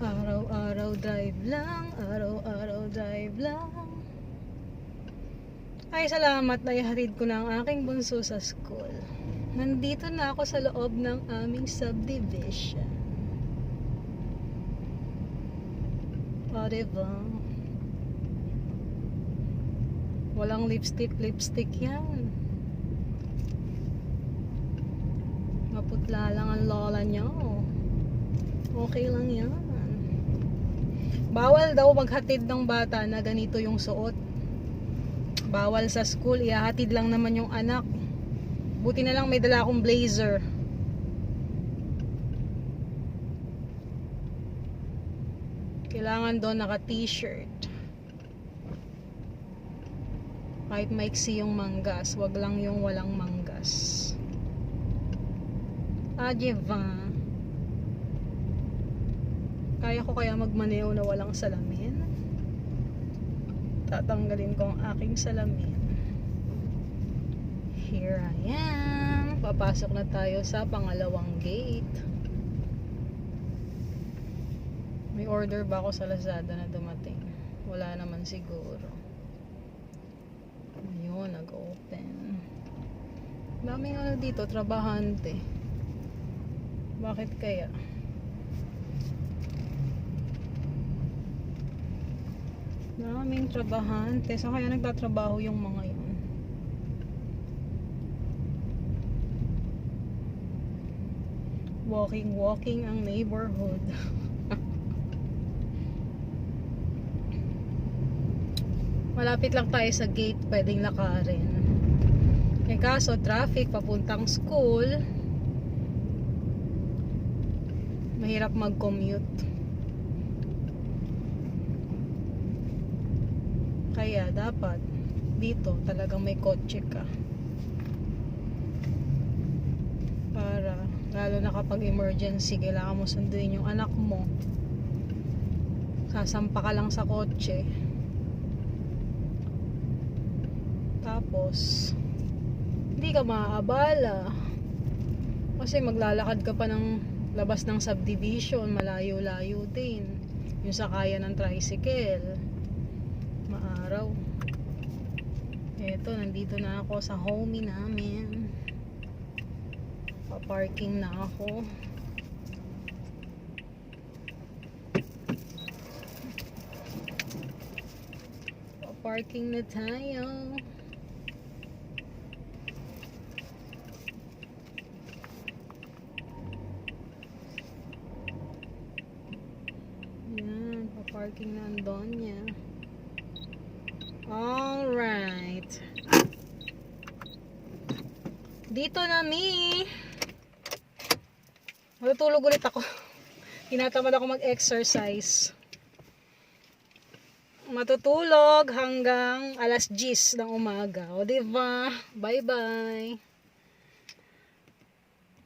Araw-araw drive lang, araw-araw drive lang. Ay, salamat na ihatid ko na ang aking bunso sa school. Nandito na ako sa loob ng aming subdivision. Diba? Walang lipstick, lipstick yan. Maputla lang ang lola niyo. Okay lang yan. Bawal daw maghatid ng bata na ganito yung suot. Bawal sa school, ihahatid lang naman yung anak. Buti na lang may dala akong blazer. Kailangan doon naka t-shirt. Kahit maiksi yung manggas, wag lang yung walang manggas. Diva. Kaya ko kaya magmaneo na walang salamin? Tatanggalin ko ang aking salamin. Here I am. Papasok na tayo sa pangalawang gate. May order ba ako sa Lazada na dumating? Wala naman siguro. Ayun, nag-open. Daming ano dito, trabahante. Bakit kaya? Daming trabahante. Saan kaya nagtatrabaho yung mga yun? Walking, walking ang neighborhood. Malapit lang tayo sa gate, pwedeng lakarin. Eh kaso, traffic papuntang school. Mahirap mag-commute. Kaya dapat dito talagang may kotse ka. Para lalo na kapag emergency, kailangan mo sunduin yung anak mo. Sasampa ka lang sa kotse. Tapos hindi ka maaabala. Kasi maglalakad ka pa ng labas ng subdivision, malayo-layo din. Yung sakaya ng tricycle Eto, nandito na ako sa homie namin. Pa-parking na ako. Pa-parking na tayo. Yan, pa-parking na ang Donya. Alright. Dito na mi. Matutulog ulit ako. Tinatamad ako mag-exercise. Matutulog hanggang alas 10 ng umaga. O diba? Bye-bye.